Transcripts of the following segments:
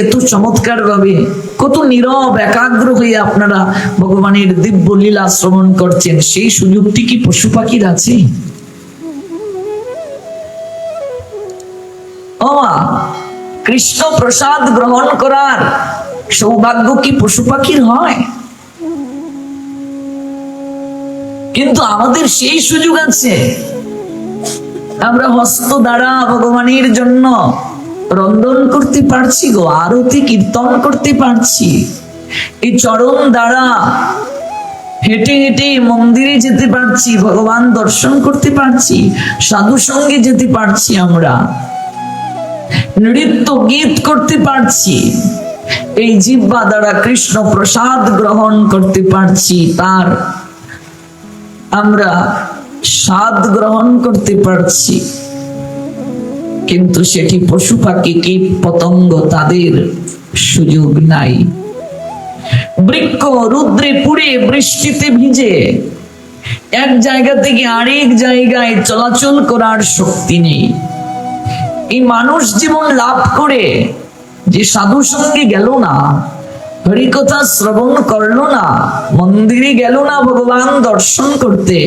এত চমৎকার ভাবে কত নীরব, একাগ্র হয়ে আপনারা ভগবানের দিব্য লীলা শ্রবণ করছেন। সেই সুযোগটি কি পশু পাখির আছে? কৃষ্ণ প্রসাদ গ্রহণ করার সৌভাগ্য কি পশু পাখির হয়? কিন্তু আমাদের সেই সুযোগ আছে। আমরা হস্ত দ্বারা ভগবানের জন্য রন্ধন করতে পারছি গো, আরতি কীর্তন করতে পারছি। এই চরণ দ্বারা হেঁটে হেঁটে মন্দিরে যেতে পারছি, ভগবান দর্শন করতে পারছি, সাধু সঙ্গে যেতে পারছি আমরা। নৃত্য গীত করতে পারছি, এই জিব্বা দ্বারা কৃষ্ণ প্রসাদ গ্রহণ করতে পারছি, তার আমরা স্বাদ গ্রহণ করতে পারছি। কিন্তু সেটি পশু পাখি কীট পতঙ্গ তাদের সুযোগ নাই। বৃক্ষ রুদ্রে পুড়ে বৃষ্টিতে ভিজে, এক জায়গা থেকে আরেক জায়গায় চলাচল করার শক্তি নেই। এই মানুষ জীবন লাভ করে, যে সাধু সঙ্গে গেল না, হরিকথা শ্রবণ করল না, মন্দিরে গেল না, ভগবান দর্শন করতে,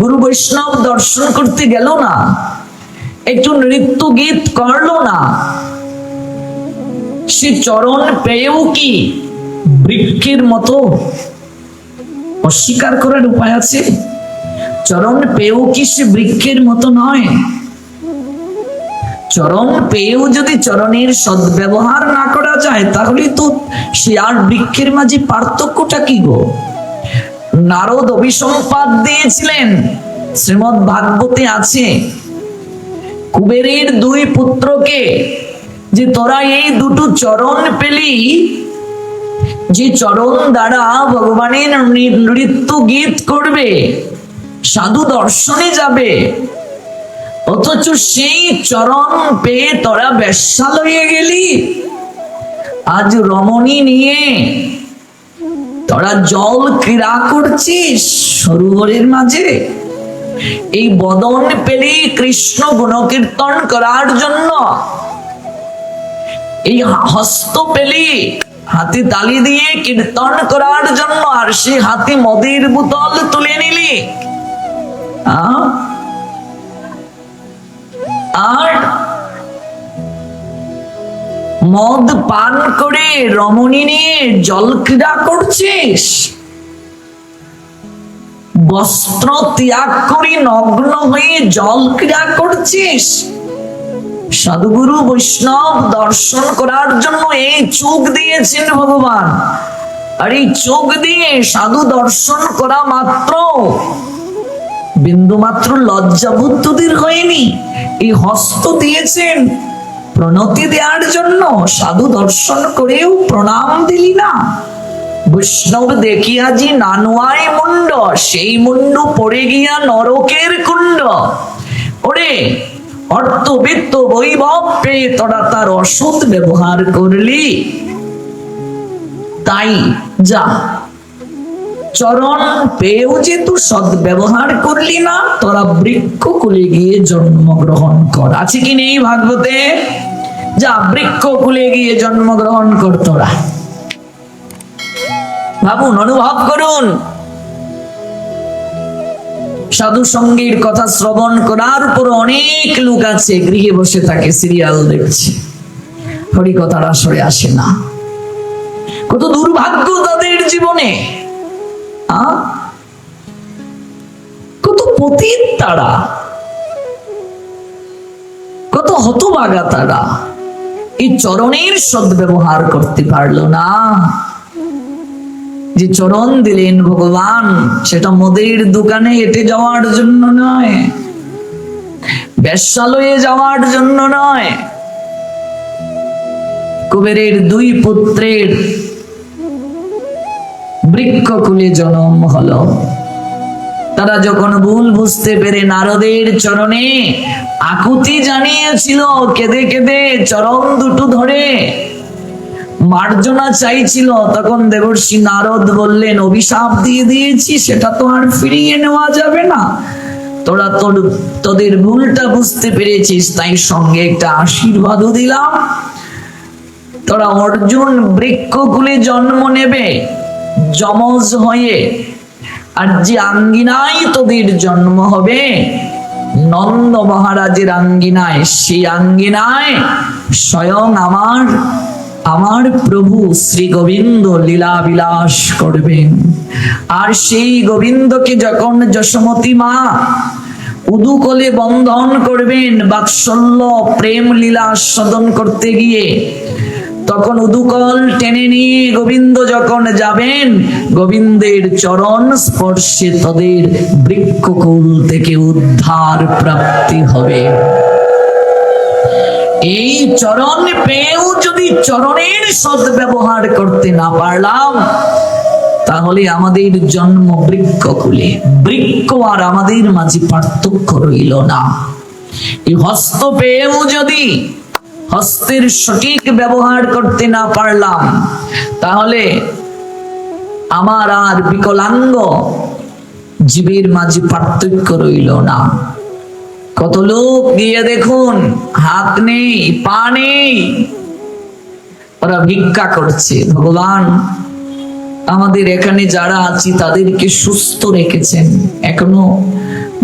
গুরু বৈষ্ণব দর্শন করতে গেল না একটু নৃত্য গীত করল না। সে চরণ পেয়েও কি বৃক্ষের মতো? অস্বীকার করার উপায় আছে? চরণ পেয়েও কি সে বৃক্ষের মতো নয়? চরণ পেয়েও যদি চরণের সদ্ব্যবহার না করা যায়, তাহলে তো সে আর বৃক্ষের মাঝে পার্থক্যটা কি গো? নারদ অভিসম্পাদ দিয়েছিলেন। শ্রীমদ ভাগবতে আছে কুবেরের দুই পুত্রকে যে তোরা এই দুটো চরণ পেলি, যে চরণ দ্বারা ভগবানের নৃত্য গীত করবে, সাধু দর্শনে যাবে, অথচ সেই চরণ পেয়ে তোরা বেশ্যালয়ে গেলি। আজ রমণী নিয়ে তোরা জল ক্রীড়া করছিস সরোবরের মাঝে? এই বদন পেলে কৃষ্ণ গুণকীর্তন করার জন্য। এই হস্ত পেলি হাতে তালি দিয়ে কীর্তন করার জন্য আর সে হাতে মদের বোতল তুলে নিলি? আর মদ পান করে রমণী নিয়ে জল ক্রীড়া করছিস? বস্ত্র ত্যাগ করে, নগ্ন হয়ে জল ক্রীড়া করছিস? সাধুগুরু বৈষ্ণব দর্শন করার জন্য এই চোখ দিয়েছেন ভগবান। আর এই চোখ দিয়ে সাধু দর্শন করা মাত্র। বিন্দু মাত্র লজ্জাবোধ তোদের হয়নি। এই হস্ত দিয়েছেন। প্রণতি দেওয়ার জন্য সাধু দর্শন করেও প্রণাম দিলি না। বৈষ্ণব দেখিয়া জি নানুয়াই মুন্ড সেই মুন্ড পড়ে গিয়া নরকের কুণ্ড। ওরে, অর্থবিত্ত বৈভব পেয়ে তোরা তার অসৎ ব্যবহার করলি। তাই যা, চরণ পেয়েও যে তুই সদ ব্যবহার করলি না, তোরা বৃক্ষ কুলে গিয়ে জন্মগ্রহণ কর। আছে কি নেই ভাগবতে? যা বৃক্ষ কুলে গিয়ে জন্মগ্রহণ কর তোরা। ভাবুন, অনুভব করুন। সাধু সঙ্গীর কথা শ্রবণ করার পর অনেক লোক আছে, গৃহে বসে থাকে, সিরিয়াল দেখছে। হরিকথার আসরে আসে না। কত দুর্ভাগ্য তাদের জীবনে কত পতিত তারা। কত হতবাগা তারা। এই চরণের সদ্ব্যবহার করতে পারল না। যে চরণ দিলেন ভগবান, সেটা মদের দোকানে হেঁটে যাওয়ার জন্য নয়। বেশ্যালয়ে যাওয়ার জন্য নয়। কুবেরের দুই পুত্রের বৃক্ষকুলে জন্ম হলো। তারা যখন ভুল বুঝতে পেরে নারদের চরণে আকুতি জানিয়েছিল, কেঁদে কেঁদে চরণ দুটো ধরে মার্জনা চাইছিল, তখন দেবর্ষি নারদ বললেন, অভিশাপ দিয়ে দিয়েছি, সেটা তো আর ফিরিয়ে নেওয়া যাবে না। তোরা তোর, তোদের ভুলটা বুঝতে পেরেছিস, তাই সঙ্গে একটা আশীর্বাদও দিলাম। তোরা অর্জুন বৃক্ষকুলে জন্ম নেবে, যমজ হয়ে। আর যে আঙ্গিনায় তোদের জন্ম হবে, নন্দ মহারাজের আঙ্গিনায়, সেই আঙ্গিনায় স্বয়ং আমার আমার প্রভু শ্রী গোবিন্দ লীলা বিলাস করবেন। আর সেই গোবিন্দকে যখন যশমতী মা উদুকলে বন্ধন করবেন, বাৎসল্য প্রেম লীলা আস্বাদন করতে গিয়ে, তখন উদুকল টেনে নিয়ে গোবিন্দ যখন যাবেন, গোবিন্দের চরণ স্পর্শে তাদের বৃক্ষকুল থেকে উদ্ধার প্রাপ্তি হবে। এই চরণ পেয়েও যদি চরণের সদ ব্যবহার করতে না পারলাম, তাহলে আমাদের জন্ম বৃক্ষ খুলে বৃক্ষ আর আমাদের মাঝে পার্থক্য রইল না। এই হস্ত পেয়েও যদি হস্তের সঠিক ব্যবহার করতে না পারলাম, তাহলে আমার আর বিকলাঙ্গ জীবের মাঝে পার্থক্য রইল না। কত লোক গিয়ে দেখুন, হাত নেই, পা নেই। ওরা ভিক্ষা করছে, ভগবান, আমাদের এখানে যারা আছি তাদেরকে সুস্থ রেখেছেন। এখনও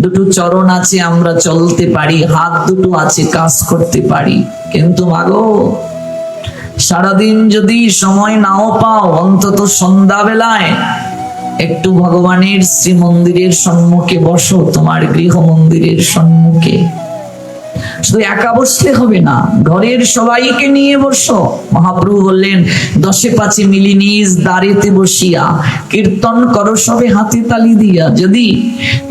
দুটো চরণ আছে, আমরা চলতে পারি, হাত দুটো আছে, কাজ করতে পারি। কিন্তু মাগো, সারাদিন যদি সময় নাও পাও, অন্তত সন্ধ্যাবেলায় একটু ভগবানের শ্রী মন্দিরের সম্মুখে বসো, তোমার গৃহ মন্দিরের সম্মুখে। শুধু একা বসলে হবে না, ঘরের সবাইকে নিয়ে বসো। মহাপ্রভু বললেন, দশে পাঁচে মিলি নিজ দাঁড়িতে বসিয়া কীর্তন করো সবে হাতে তালি দিয়া। যদি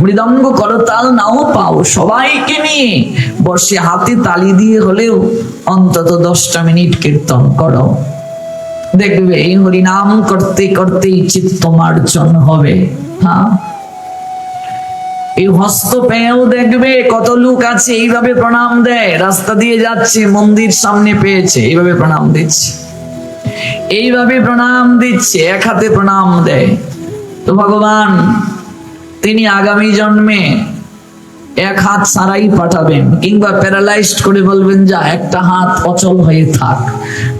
মৃদঙ্গ করতাল নাও পাও সবাইকে নিয়ে, বসে হাতে তালি দিয়ে হলেও অন্তত দশটা মিনিট কীর্তন করো। দেখবে এই হরিনাম করতে করতেই চিত্ত মার্জন হবে। হ্যাঁ এই হস্ত পেয়েও দেখবে কত লোক আছে, এইভাবে প্রণাম দেয়। রাস্তা দিয়ে যাচ্ছে, মন্দির সামনে পেয়েছে, এইভাবে প্রণাম দিচ্ছে। এইভাবে প্রণাম দিচ্ছে, এক হাতে প্রণাম দেয়। তো ভগবান, তিনি আগামী জন্মে এক হাত সারাই পাঠাবেন কিংবা প্যারালাইজড করে বলবেন যা একটা হাত অচল হয়ে থাক।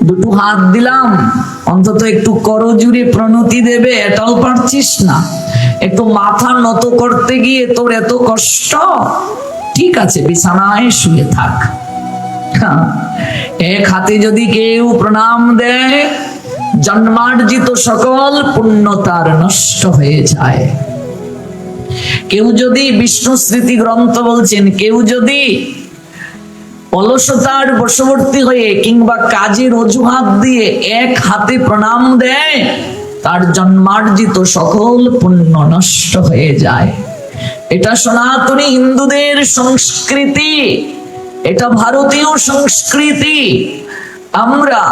দুটো হাত দিলাম অন্তত একটু করজুড়ে প্রণতি দেবে এটাও পারছিস না। একটু মাথা নত করতে গিয়ে তোর এত কষ্ট? ঠিক আছে বিছানায় শুয়ে থাক। হ্যাঁ, এক হাতে যদি কেউ প্রণাম দেয় জন্মার্জিত সকল পুণ্য তার নষ্ট হয়ে যায়। কেউ যদি বিষ্ণু স্মৃতি গ্রন্থ বলছেন, কেউ যদি অলসতার বশবর্তী হয়ে কিংবা কাজের অজুহাত দিয়ে এক হাতে প্রণাম দেয়, তার জন্মার্জিত সকল পুণ্য নষ্ট হয়ে যায়। এটা সনাতনী হিন্দুদের সংস্কৃতি, এটা ভারতীয় সংস্কৃতি। আমরা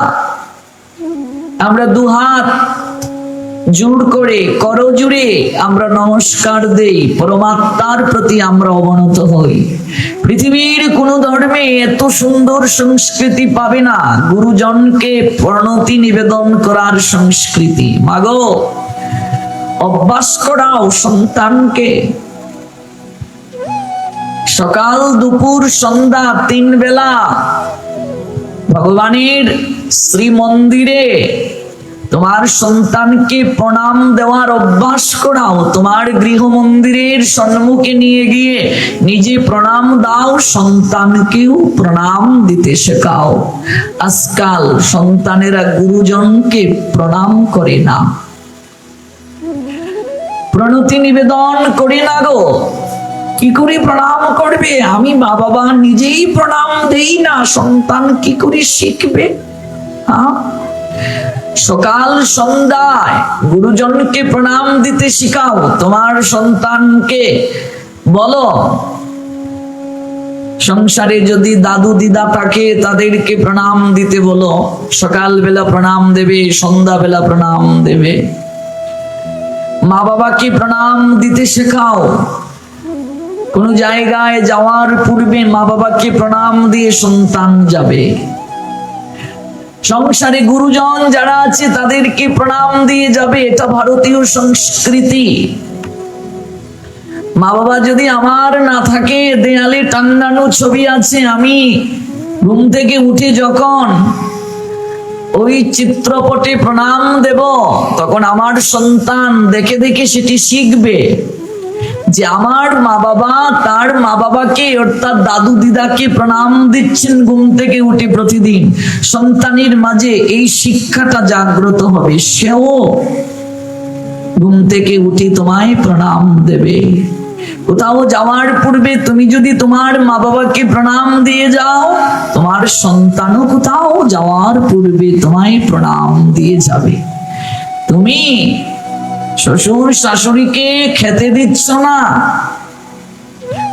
আমরা দুহাত জোর করে করজুড়ে আমরা নমস্কার দেই, পরমাত্মার প্রতি আমরা অবনত হই। পৃথিবীর কোন ধর্মে এত সুন্দর সংস্কৃতি পাবে না, গুরুজনকে প্রণতি নিবেদন করার সংস্কৃতি। মাগো, অভ্যাস করাও সন্তানকে। সকাল, দুপুর, সন্ধ্যা তিন বেলা ভগবানের শ্রী মন্দিরে তোমার সন্তানকে প্রণাম দেওয়ার অভ্যাস করাও, তোমার গৃহ মন্দিরের সম্মুখে নিয়ে গিয়ে নিজে প্রণাম দাও, সন্তানকেও প্রণাম দিতে শেখাও। আজকাল সন্তানেরা গুরুজনকে প্রণাম করে না। প্রণতি নিবেদন করে না গো। কি করে প্রণাম করবে? আমি মা বাবা নিজেই প্রণাম দেই না, সন্তান কি করে শিখবে? হ্যাঁ? সকাল সন্ধ্যায় গুরুজনকে প্রণাম দিতে শিখাও। তোমার সন্তানকে বলো, সংসারে যদি দাদু দিদা থাকে, তাদেরকে প্রণাম দিতে বলো। সকাল বেলা প্রণাম দেবে সন্ধ্যা বেলা প্রণাম দেবে। মা বাবাকে প্রণাম দিতে শেখাও। কোন জায়গায় যাওয়ার পূর্বে মা বাবাকে প্রণাম দিয়ে সন্তান যাবে। সংসারে গুরুজন যারা আছে, তাদেরকে প্রণাম দিয়ে যাবে। এটা ভারতীয় সংস্কৃতি। মা বাবা যদি আমার না থাকে, দেয়ালে টাঙ্গানো ছবি আছে, আমি ঘুম থেকে উঠে যখন ওই চিত্রপটে প্রণাম দেব, তখন আমার সন্তান দেখে দেখে সেটি শিখবে। যে আমার মা বাবা তার মা বাবাকে অর্থাৎ দাদু দিদাকে প্রণাম দিচ্ছেন ঘুম থেকে উঠে প্রতিদিন। সন্তানের মাঝে এই শিক্ষাটা জাগ্রত হবে। সেও ঘুম থেকে উঠে তোমায় প্রণাম দেবে। কোথাও যাওয়ার পূর্বে তুমি যদি তোমার মা বাবাকে প্রণাম দিয়ে যাও, তোমার সন্তানও কোথাও যাওয়ার পূর্বে তোমায় প্রণাম দিয়ে যাবে। তুমি শ্বশুর শাশুড়িকে খেতে দিচ্ছ না?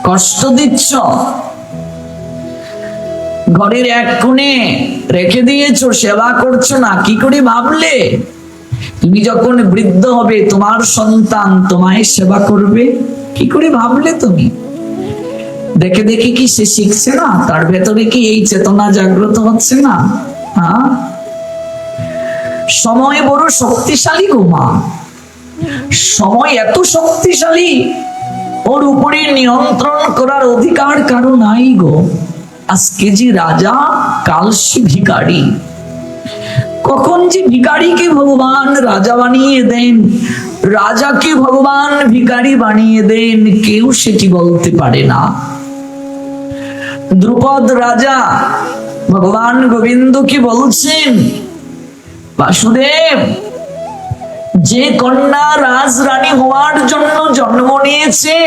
কষ্ট দিচ্ছ? ঘরের এক কোণে রেখে দিয়েছ, সেবা করছ না, কি করে ভাবলে? তুমি যখন বৃদ্ধ হবে, তোমার সন্তান তোমায় সেবা করবে? কি করে ভাবলে তুমি? দেখে দেখে কি সে শিখছে না? তার ভেতরে কি এই চেতনা জাগ্রত হচ্ছে না? হ্যাঁ? সময় বড় শক্তিশালী গো মা। সময় এত শক্তিশালী, ওর উপরে নিয়ন্ত্রণ করার অধিকার কারও নাই গো। আজকে যে রাজা, কাল সে ভিকারি কখন যে ভিকারিকে ভগবান রাজা বানিয়ে দেন, রাজাকে ভগবান ভিকারি বানিয়ে দেন, কেউ সেটি বলতে পারে না। দ্রুপদ রাজা, ভগবান গোবিন্দকে বলছেন? বাসুদেব যে কন্যা রাজরানী হওয়ার জন্য জন্ম নিয়েছে,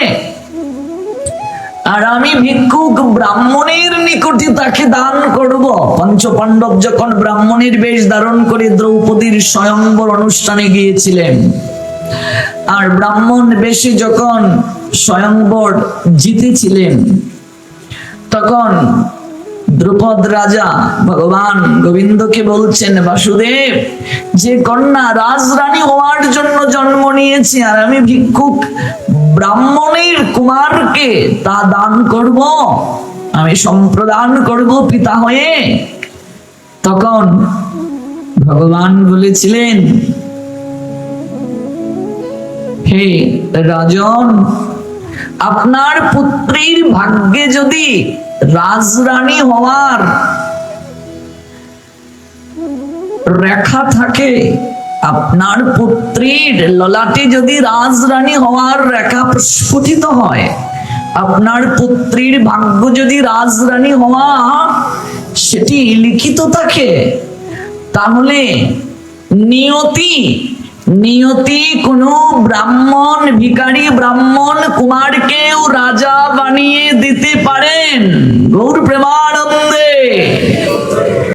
আর আমি ভিক্ষুক ব্রাহ্মণের নিকটে তাকে দান করব। পঞ্চপাণ্ডব যখন ব্রাহ্মণের বেশ ধারণ করে দ্রৌপদীর স্বয়ংবর অনুষ্ঠানে গিয়েছিলেন, আর ব্রাহ্মণ বেশে যখন স্বয়ংবর জিতেছিলেন, তখন দ্রুপদ রাজা ভগবান গোবিন্দকে বলছেন, বাসুদেব, যে কন্যা রাজরানী হওয়ার জন্য জন্ম নিয়েছে আর আমি ভিক্ষুক ব্রাহ্মণের কুমারকে তা দান করব, আমি সম্প্রদান করব পিতা হয়ে। তখন ভগবান বলেছিলেন, হে রাজন, আপনার পুত্রীর ভাগ্যে যদি রাজরানী হওয়ার রেখা থাকে। আপনার পুত্রীর ললাটে যদি রাজরানী হওয়ার রেখা প্রস্ফুটিত হয়, আপনার পুত্রীর ভাগ্য যদি রাজরানী হওয়া সেটি লিখিত থাকে, তাহলে নিয়তি নিয়তি কোন ব্রাহ্মণ ভিকারী ব্রাহ্মণ কুমারকেও রাজা বানিয়ে দিতে পারেন। গৌর প্রেমানন্দে।